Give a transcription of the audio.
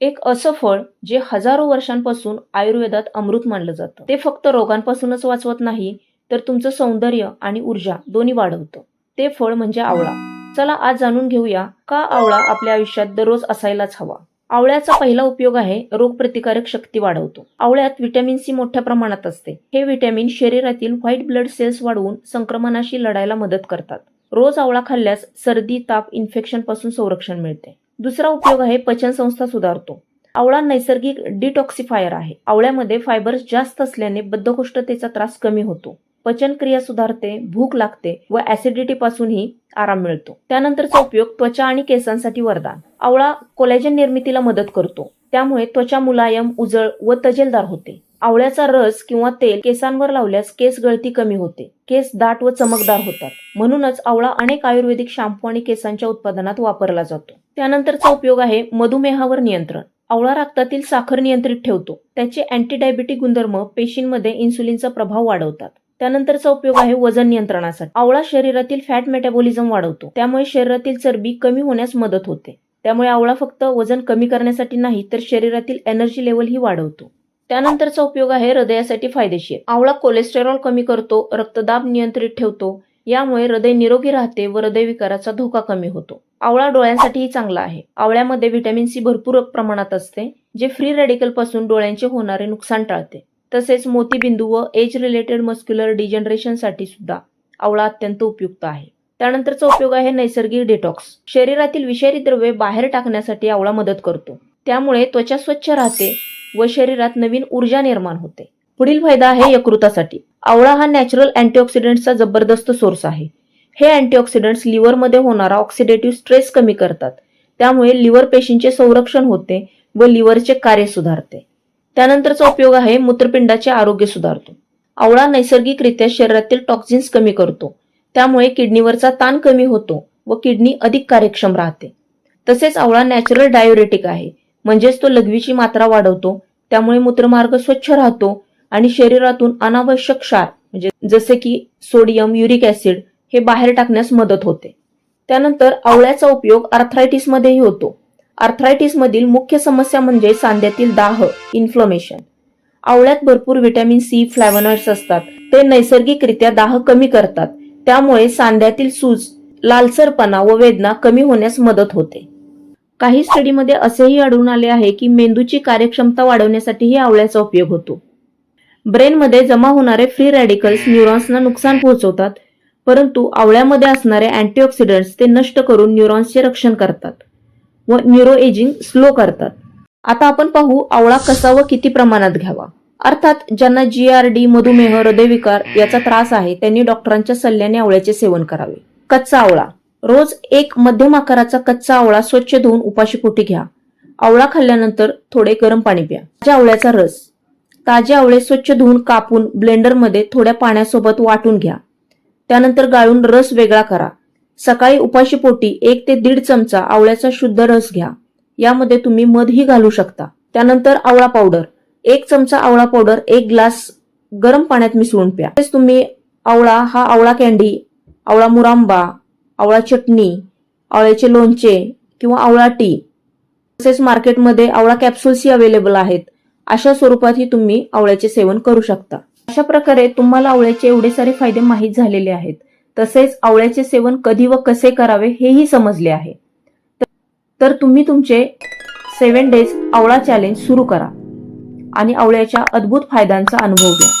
एक असं फळ जे हजारो वर्षांपासून आयुर्वेदात अमृत मानलं जातं. ते फक्त रोगांपासूनच वाचवत नाही तर तुमचं सौंदर्य आणि ऊर्जा दोन्ही वाढवतं. ते फळ म्हणजे आवळा. चला आज जाणून घेऊया का आवळा आपल्या आयुष्यात दररोज असायलाच हवा. आवळ्याचा पहिला उपयोग आहे रोगप्रतिकारक शक्ती वाढवतो. आवळ्यात व्हिटॅमिन सी मोठ्या प्रमाणात असते. हे व्हिटॅमिन शरीरातील व्हाईट ब्लड सेल्स वाढवून संक्रमणाशी लढायला मदत करतात. रोज आवळा खाल्ल्यास सर्दी ताप इन्फेक्शनपासून संरक्षण मिळते. दुसरा उपयोग आहे पचनसंस्था सुधारतो. आवळा नैसर्गिक डिटॉक्सिफायर आहे. आवळ्यामध्ये फायबर्स जास्त असल्याने बद्धकोष्ठतेचा त्रास कमी होतो. पचनक्रिया सुधारते भूक लागते व ऍसिडिटी पासूनही आराम मिळतो. त्यानंतरचा उपयोग त्वचा आणि केसांसाठी वरदान. आवळा कोलॅजन निर्मितीला मदत करतो. त्यामुळे त्वचा मुलायम उजळ व तजेलदार होते. आवळ्याचा रस किंवा तेल केसांवर लावल्यास केस गळती कमी होते. केस दाट व चमकदार होतात. म्हणूनच आवळा अनेक आयुर्वेदिक शॅम्पू आणि केसांच्या उत्पादनात वापरला जातो. त्यानंतरचा उपयोग आहे मधुमेहावर नियंत्रण. आवळा रक्तातील साखर नियंत्रित ठेवतो. त्याचे अँटी गुणधर्म पेशींमध्ये इन्सुलिनचा प्रभाव वाढवतात. त्यानंतरचा उपयोग आहे वजन नियंत्रणासाठी. आवळा शरीरातील फॅट मेटाबॉलिझम वाढवतो. त्यामुळे शरीरातील चरबी कमी होण्यास मदत होते. त्यामुळे आवळा फक्त वजन कमी करण्यासाठी नाही तर शरीरातील एनर्जी लेवल ही वाढवतो. त्यानंतरचा उपयोग आहे हृदयासाठी फायदेशीर. आवळा कोलेस्टेरॉल कमी करतो रक्तदाब नियंत्रित ठेवतो यामुळे हृदय निरोगी राहते व हृदयविकाराचा धोका कमी होतो. आवळा डोळ्यांसाठीही चांगला आहे. आवळ्यामध्ये व्हिटॅमिन सी भरपूर प्रमाणात असते जे फ्री रेडिकलपासून डोळ्यांचे होणारे नुकसान टाळते. तसेच मोतीबिंदू व एज रिलेटेड मस्क्युलर डिजनरेशनसाठी सुद्धा आवळा अत्यंत उपयुक्त आहे. त्यानंतरचा उपयोग आहे नैसर्गिक डिटॉक्स शरीरातील विषारी द्रव्ये बाहेर टाकण्यासाठी आवळा मदत करतो. त्यामुळे त्वचा स्वच्छ राहते व शरीरात नवीन ऊर्जा निर्माण होते. पुढील फायदा आहे यकृतासाठी. आवळा हा नॅचरल अँटीऑक्सिडंटचा जबरदस्त सोर्स आहे. हे अँटीऑक्सिडंट्स लिव्हरमध्ये होणारा ऑक्सिडेटिव्ह स्ट्रेस कमी करतात. त्यामुळे लिव्हर पेशींचे संरक्षण होते व लिव्हरचे कार्य सुधारते. त्यानंतरचा उपयोग आहे मूत्रपिंडाचे आरोग्य सुधारतो. आवळा नैसर्गिकरित्या शरीरातील टॉक्झिन्स कमी करतो. त्यामुळे किडनीवरचा ताण कमी होतो व किडनी अधिक कार्यक्षम राहते. तसेच आवळा नॅचरल डायोरेटिक आहे. म्हणजेच तो लघवीची मात्रा वाढवतो. त्यामुळे मूत्रमार्ग स्वच्छ राहतो आणि शरीरातून अनावश्यक क्षार म्हणजे जसे की सोडियम युरिक ऍसिड हे बाहेर टाकण्यास मदत होते. त्यानंतर आवळ्याचा उपयोग आर्थरायटिसमध्येही होतो. आर्थरायटिसमधील मुख्य समस्या म्हणजे सांध्यातील दाह इन्फ्लमेशन आवळ्यात भरपूर व्हिटॅमिन सी फ्लॅवनॉइड्स असतात. ते नैसर्गिकरित्या दाह कमी करतात. त्यामुळे सांध्यातील सूज लालसरपणा व वेदना कमी होण्यास मदत होते. काही स्टडीमध्ये असेही आढळून आले आहे की मेंदूची कार्यक्षमता वाढवण्यासाठीही आवळ्याचा उपयोग होतो. ब्रेनमध्ये जमा होणारे फ्री रॅडिकल्स न्यूरॉन्सना नुकसान पोहोचवतात परंतु आवळ्यामध्ये असणारे अँटीऑक्सिडंट्स ते नष्ट करून न्यूरॉन्सचे रक्षण करतात व न्यूरो एजिंग स्लो करतात. आता आपण पाहू आवळा कसा व किती प्रमाणात घ्यावा. अर्थात ज्यांना जी आर डी मधुमेह हृदयविकार याचा त्रास आहे त्यांनी डॉक्टरांच्या सल्ल्याने आवळ्याचे सेवन करावे. कच्चा आवळा. रोज एक मध्यम आकाराचा कच्चा आवळा स्वच्छ धुवून उपाशीपोटी घ्या. आवळा खाल्ल्यानंतर थोडे गरम पाणी प्या. आवळ्याचा रस. ताजे आवळे स्वच्छ धुवून कापून ब्लेंडरमध्ये थोड्या पाण्यासोबत वाटून घ्या. त्यानंतर गाळून रस वेगळा करा. सकाळी उपाशीपोटी एक ते दीड चमचा आवळ्याचा शुद्ध रस घ्या. यामध्ये तुम्ही मधही घालू शकता. त्यानंतर आवळा पावडर. एक चमचा आवळा पावडर एक ग्लास गरम पाण्यात मिसळून प्या. तसेच तुम्ही आवळा हा आवळा कॅन्डी आवळा मुरांबा आवळा चटणी आवळ्याचे लोणचे किंवा आवळा टी तसेच मार्केटमध्ये आवळा कॅप्सूल्सही अवेलेबल आहेत. अशा स्वरूपातही तुम्ही आवळ्याचे सेवन करू शकता. अशा प्रकारे तुम्हाला आवळ्याचे एवढे सारे फायदे माहीत झालेले आहेत. तसेच आवळ्याचे सेवन कधी व कसे करावे हेही समजले आहे. तर तुम्ही तुमचे सेवन डेज आवळा चॅलेंज सुरू करा आणि आवळ्याच्या अद्भुत फायद्यांचा अनुभव घ्या.